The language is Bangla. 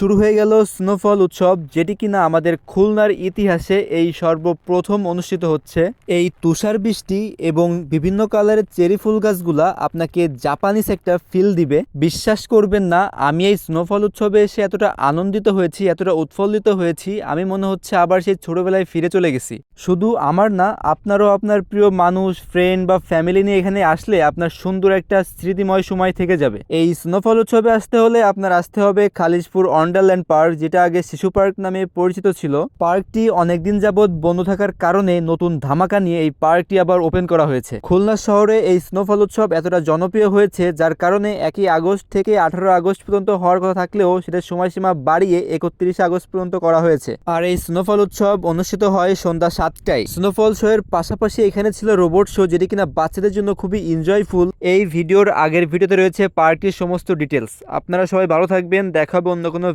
শুরু হয়ে গেল স্নোফল উৎসব, যেটি কিনা আমাদের খুলনার ইতিহাসে এই সর্বপ্রথম অনুষ্ঠিত হচ্ছে। এই তুষার বৃষ্টি এবং বিভিন্ন কালারের চেরি ফুল গাছগুলা আপনাকে জাপানিস একটা ফিল দিবে। বিশ্বাস করবেন না, আমি এই স্নোফল উৎসবে এসে এতটা আনন্দিত হয়েছি, এতটা উৎফুল্লিত হয়েছি, আমি মনে হচ্ছে আবার সেই ছোটবেলায় ফিরে চলে গেছি। শুধু আমার না, আপনারও আপনার প্রিয় মানুষ ফ্রেন্ড বা ফ্যামিলি নিয়ে এখানে আসলে আপনার সুন্দর একটা স্মৃতিময় সময় থেকে যাবে। এই স্নোফল উৎসবে আসতে হলে আপনার আসতে হবে খালিশপুর অন্ডারল্যান্ড পার্ক যেটা আগে শিশু পার্ক নামে পরিচিত ছিল, পার্কটি অনেকদিন যাবৎ বন্ধ থাকার কারণে নতুন ধামাকা নিয়ে এই পার্কটি আবার ওপেন করা হয়েছে। খুলনা শহরে এই স্নোফল উৎসব এতটা জনপ্রিয় হয়েছে, যার কারণে একই আগস্ট থেকে আঠারো আগস্ট পর্যন্ত হওয়ার কথা থাকলেও সেটা সময়সীমা বাড়িয়ে একত্রিশে আগস্ট পর্যন্ত করা হয়েছে। আর এই স্নোফল উৎসব অনুষ্ঠিত হয় সন্ধ্যা সাতটায়। স্নোফল শো এর পাশাপাশি এখানে ছিল রোবট শো যেটি কিনা বাচ্চাদের জন্য খুবই এনজয়ফুল এই ভিডিওর আগের ভিডিওতে রয়েছে পার্কটির সমস্ত ডিটেলস আপনারা সবাই ভালো থাকবেন, দেখা হবে অন্য কোনো